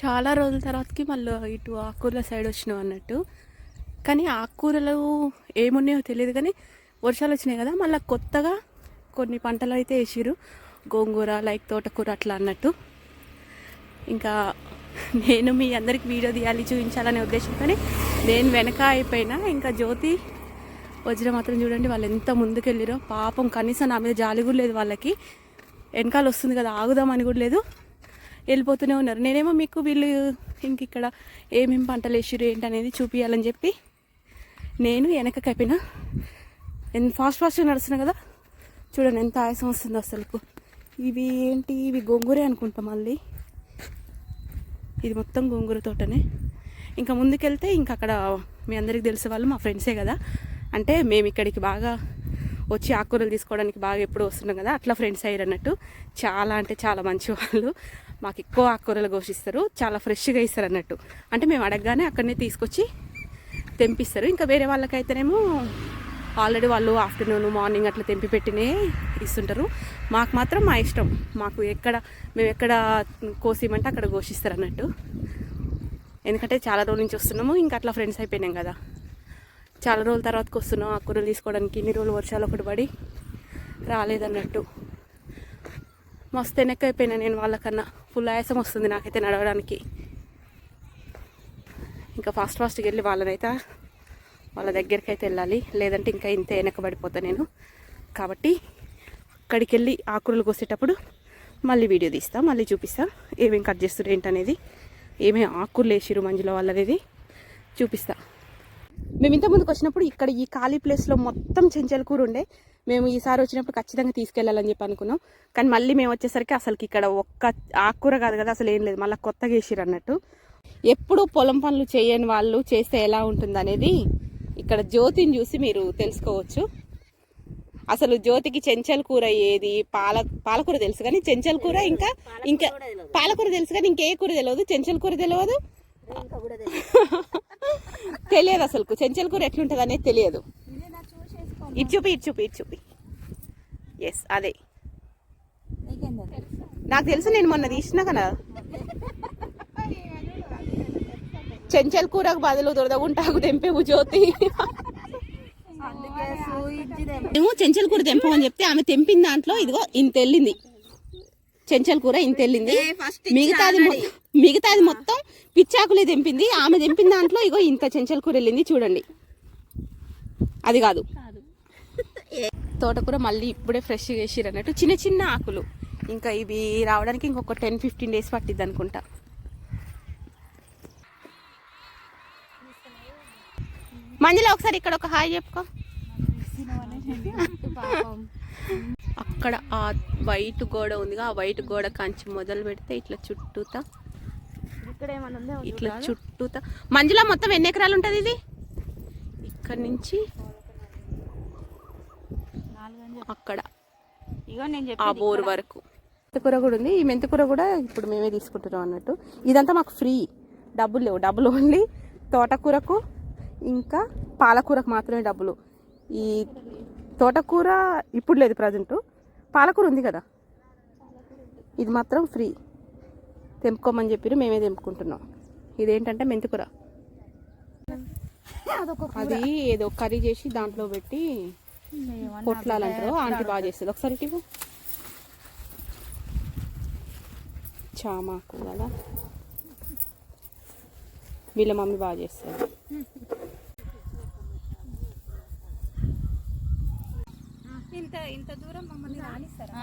చాలా రోజుల తర్వాతకి మళ్ళీ ఇటు ఆకుకూరల సైడ్ వచ్చినాం అన్నట్టు. కానీ ఆకుకూరలు ఏమున్నాయో తెలియదు కానీ వర్షాలు వచ్చినాయి కదా మళ్ళీ కొత్తగా కొన్ని పంటలు అయితే వేసిరు గోంగూర లైక్ తోటకూర అట్లా అన్నట్టు. ఇంకా నేను మీ అందరికి వీడియో తీయాలి చూపించాలనే ఉద్దేశంతోనే నేను వెనక అయిపోయినా. ఇంకా జ్యోతి వజ్ర మాత్రం చూడండి వాళ్ళు ఎంత ముందుకెళ్ళిరో పాపం కనీసం నా మీద జాలి కూడా లేదు వాళ్ళకి. వెనకాల వస్తుంది కదా ఆగుదామని కూడా లేదు. వెళ్ళిపోతూనే ఉన్నారు. నేనేమో మీకు వీళ్ళు ఇంక ఇక్కడ ఏమేమి పంటలు వేసిరు ఏంటి అనేది చూపించాలని చెప్పి నేను వెనకకి కప్పిన. ఎంత ఫాస్ట్ ఫాస్ట్గా నడుస్తున్నా కదా. చూడండి ఎంత ఆయాసం వస్తుందో అసలుకు. ఇవి ఏంటి? ఇవి గోంగూరే అనుకుంటా మళ్ళీ. ఇది మొత్తం గోంగూర తోటనే. ఇంకా ముందుకెళ్తే ఇంకా అక్కడ మీ అందరికి తెలిసే వాళ్ళు మా ఫ్రెండ్సే కదా. అంటే మేము ఇక్కడికి బాగా వచ్చి ఆకుకూరలు తీసుకోవడానికి బాగా ఎప్పుడు వస్తున్నాం కదా. అట్లా ఫ్రెండ్స్ అయ్యారు అన్నట్టు చాలా అంటే చాలా మంచి వాళ్ళు మాకు ఎక్కువ ఆకుకూరలు ఘోషిస్తారు. చాలా ఫ్రెష్గా ఇస్తారు అన్నట్టు. అంటే మేము అడగగానే అక్కడనే తీసుకొచ్చి తెంపిస్తారు. ఇంకా వేరే వాళ్ళకైతేనేమో ఆల్రెడీ వాళ్ళు ఆఫ్టర్నూన్ మార్నింగ్ అట్లా తెంపి పెట్టినే ఇస్తుంటారు. మాకు మాత్రం మా ఇష్టం. మాకు ఎక్కడ మేము ఎక్కడ కోసిమంటే అక్కడ ఘోషిస్తారు అన్నట్టు. ఎందుకంటే చాలా రోజుల నుంచి వస్తున్నాము. ఇంకా అట్లా ఫ్రెండ్స్ అయిపోయినాం కదా. చాలా రోజుల తర్వాతకి వస్తున్నాం ఆకుకూరలు తీసుకోవడానికి. ఇన్ని రోజులు వర్షాలు ఒకటి పడి రాలేదన్నట్టు. మస్తు వెనక్కి అయిపోయినా నేను వాళ్ళకన్నా. ఫుల్ ఆయాసం వస్తుంది నాకైతే నడవడానికి. ఇంకా ఫాస్ట్ ఫాస్ట్గా వెళ్ళి వాళ్ళనైతే వాళ్ళ దగ్గరికి అయితే వెళ్ళాలి. లేదంటే ఇంకా ఇంత వెనకబడిపోతా నేను. కాబట్టి అక్కడికి వెళ్ళి ఆకురలు కోసేటప్పుడు మళ్ళీ వీడియో తీస్తా మళ్ళీ చూపిస్తా. ఏమేమి కట్ చేస్తారు ఏంటనేది. ఏమేమి ఆకులు వేసిరు మంజుల వాళ్ళు అనేది చూపిస్తా. మేము ఇంత ముందుకు వచ్చినప్పుడు ఇక్కడ ఈ ఖాళీ ప్లేస్లో మొత్తం చెంచల కూర ఉండే. మేము ఈసారి వచ్చినప్పుడు ఖచ్చితంగా తీసుకెళ్ళాలని చెప్పి అనుకున్నాం. కానీ మళ్ళీ మేము వచ్చేసరికి అసలుకి ఇక్కడ ఒక్క ఆకుకూర కాదు కదా అసలు ఏం లేదు. మళ్ళీ కొత్తగా వేసిరు అన్నట్టు. ఎప్పుడు పొలం పనులు చేయని వాళ్ళు చేస్తే ఎలా ఉంటుంది అనేది ఇక్కడ జ్యోతిని చూసి మీరు తెలుసుకోవచ్చు. అసలు జ్యోతికి చెంచల్ కూర ఏది? పాల పాలకూర తెలుసు కానీ చెంచల్ కూర ఇంకా ఇంకా పాలకూర తెలుసు కానీ ఇంకే కూర తెలియదు? చెంచల్ కూర తెలియదు? తెలియదు. అసలు చెంచల్ కూర ఎట్లుంటుంది అనేది తెలియదు. ఇటు చూపి ఇటు చూపి ఇటు చూపి. ఎస్ అదే. నాకు తెలుసు నేను మొన్న తీసిన కదా. చెంచల్ కూరకు బదులు దొరదగుంటాకు తెంపేవు జ్యోతి. ఏమో చెంచల్ కూర తెంపమని చెప్తే ఆమె తెంపిన దాంట్లో ఇదిగో ఇంత వెళ్ళింది చెంచల్ కూర ఇంత వెళ్ళింది. మిగతాది మిగతాది మొత్తం పిచ్చాకులే తెంపింది. ఆమె తెంపిన దాంట్లో ఇగో ఇంత చెంచల్ కూర వెళ్ళింది చూడండి. అది కాదు. తోటకూర మళ్ళీ ఇప్పుడే ఫ్రెష్గా వేసిరు అన్నట్టు చిన్న చిన్న ఆకులు. ఇంకా ఇవి రావడానికి ఇంకొక టెన్ ఫిఫ్టీన్ డేస్ పట్టిద్ది అనుకుంటా. మంజులో ఒకసారి ఇక్కడ ఒక హాయ్ చెప్పుకో. అక్కడ ఆ వైట్ గోడ ఉందిగా ఆ వైట్ గోడ కంచి మొదలు పెడితే ఇట్లా చుట్టూతా. ఇట్లా చుట్టూతా. మంజులో మొత్తం ఎన్ని ఎకరాలు ఉంటుంది ఇది? ఇక్కడ నుంచి అక్కడ. ఆ బోర్ వరకు. మెంతికూర కూడా ఉంది. ఈ మెంతికూర కూడా ఇప్పుడు మేమే తీసుకుంటున్నాం అన్నట్టు. ఇదంతా మాకు ఫ్రీ. డబ్బులు లేవు. డబ్బులు ఓన్లీ తోటకూరకు ఇంకా పాలకూరకు మాత్రమే డబ్బులు. ఈ తోటకూర ఇప్పుడు లేదు ప్రజెంట్. పాలకూర ఉంది కదా. ఇది మాత్రం ఫ్రీ. తెంపుకోమని చెప్పి మేమే తెంపుకుంటున్నాం. ఇదేంటంటే మెంతికూర. అది ఏదో కర్రీ చేసి దాంట్లో పెట్టి పొట్లాలంటారు ఆంటీ బాగా చేస్తుంది. ఒకసారి ఇటు చామాకు కదా. వీళ్ళ మమ్మీ బాగా చేస్తుంది. ఇంత ఇంత దూరం మమ్మల్ని రానిస్తారా?